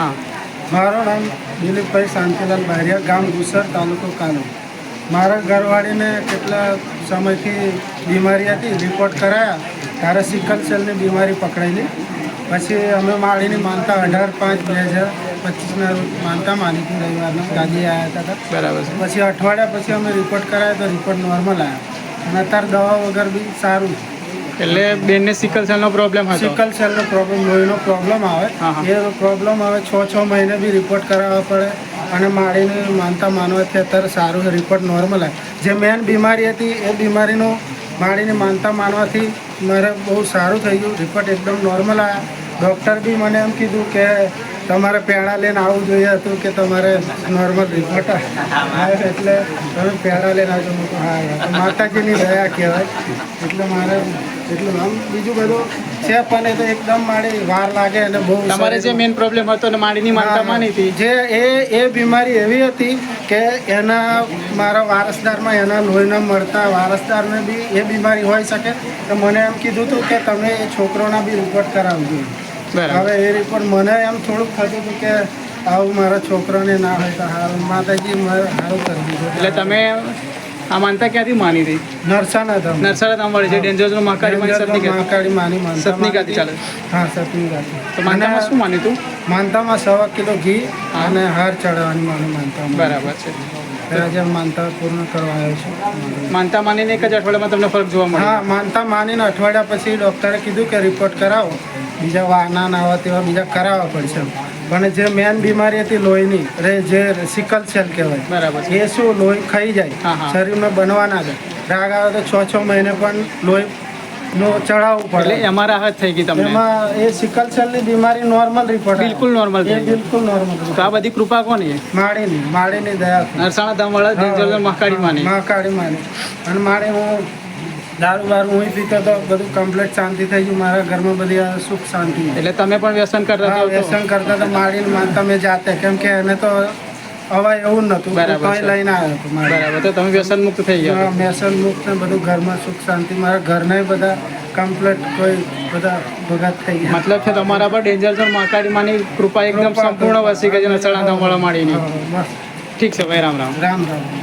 હા. મારું નામ દિલીપભાઈ શાંતિલાલ બારિયા ગામ ગુસર તાલુકો કાનો. મારા ઘરવાળીને કેટલા સમયથી બીમારી હતી રિપોર્ટ કરાયા ત્યારે સિકલ સેલની બીમારી પકડાયેલી. પછી અમે માળીની માનતા અઢાર પાંચ બે હજાર પચીસના રોજ માનતા માની હતી રવિવારના ગાદી આવ્યા હતા બરાબર છે. પછી અઠવાડિયા પછી અમે રિપોર્ટ કરાયા તો રિપોર્ટ નોર્મલ આવ્યા અને અત્યારે દવા વગર બી સારું. છે. એટલે બેનને સિકલ સેલનો પ્રોબ્લેમ હતો? સિકલ સેલનો પ્રોબ્લેમ લોહીનો પ્રોબ્લેમ આવે. એ પ્રોબ્લેમ આવે છ છ મહિને બી રિપોર્ટ કરાવવા પડે અને માળીને માનતા માનવાથી અત્યારે સારું રિપોર્ટ નોર્મલ આવે. જે મેન બીમારી હતી એ બીમારીનો માળીને માનતા માનવાથી મારે બહુ સારું થઈ ગયું રિપોર્ટ એકદમ નોર્મલ આવ્યા. ડૉક્ટર બી મને એમ કીધું કે તમારે પેડા લઈને આવવું જોઈએ હતું કે તમારે નોર્મલ રિપોર્ટ આવે એટલે તમે પેડા લઈને આવજો. મેં હા માતાજીની દયા કહેવાય. એટલે મારે એટલું આમ બીજું બધું છે પણ એ તો એકદમ માડી વાર લાગે અને બહુ તમારે જે મેઇન પ્રોબ્લેમ હતો ને માડીની માનતા માની હતી? જે એ એ બીમારી એવી હતી કે એના મારા વારસદારમાં એના લોહીના મળતા વારસદારને બી એ બીમારી હોઈ શકે. તો મને એમ કીધું હતું કે તમે એ છોકરોના બી રિપોર્ટ કરાવજો. હવે એ રિપોર્ટ મને એમ થોડુંક થતું હતું કે આવું મારા છોકરાને ના હોય તો હાલ માતાજી મારે સારું કરી દીધું. એટલે તમે આ માનતા ક્યાંથી માની હતી નરસાના હતા નરસાડા ધામવાળી જે ડેન્જર મહાકાળી માની સતની. મહાકાળી માની માનતા સતની કાતી ચાલે. હા સતની કાતી તો માનતામાં શું માન્યું હતું માનતામાં સવા કિલો ઘી અને હાર ચડાવવાની માની માનતા બરાબર છે. રાજા માનતા પૂર્ણ કરવા આવ્યો છું. માનતા માનીને એક જ અઠવાડિયામાં તમને ફરક જોવા મળે હા માનતા માનીને અઠવાડિયા પછી ડૉક્ટરે કીધું કે રિપોર્ટ કરાવો. બીજા વાના ના આવા તેવા બીજા કરાવવા પડશે. પણ જે મેન બીમારી હતી લોહીની રે જે સિકલ સેલ કહેવાય બરાબર એ શું લોહી ખાઈ જાય. શરીરમાં બનવા ના જાય રાગ આવે તો છ છ મહિને પણ લોહી નો એટલે પડે એમાં રાહત થઈ ગઈ તમને? એમાં એ સિકલ સેલની બીમારી નોર્મલ રિપોર્ટ બિલકુલ નોર્મલ થઈ બિલકુલ નોર્મલ તો આ બધી કૃપા કોની માળીની માળીની દયા. નરસાણા ધામ વાળા મહાકાળી માની. મહાકાળી માની. અને મારે હું દારૂ બારું હું પીતો તો બધું કમ્પ્લીટ શાંતિ થઈ ગયું. મારા ઘરમાં બધી સુખ શાંતિ. એટલે તમે પણ વ્યસન કરતા હા વ્યસન કરતા તો મારી માનતા મેં જાતે. કેમ કે એને તો હવા એવું નહોતું. બરાબર લઈને આવ્યો હતો બરાબર. તો તમે વ્યસન મુક્ત થઈ ગયા વ્યસન મુક્ત ને બધું ઘરમાં સુખ શાંતિ. મારા ઘરને બધા કમ્પ્લીટ કોઈ બધા ભગત થઈ ગયા. મતલબ કે તમારા પર ડેન્જર ઝોન મહાકાળી માની કૃપા એકદમ. સંપૂર્ણ વસી ગઈ છે નરસાણા ધામવાળા માડીની ઠીક છે ભાઈ રામ રામ રામ. રામ રામ.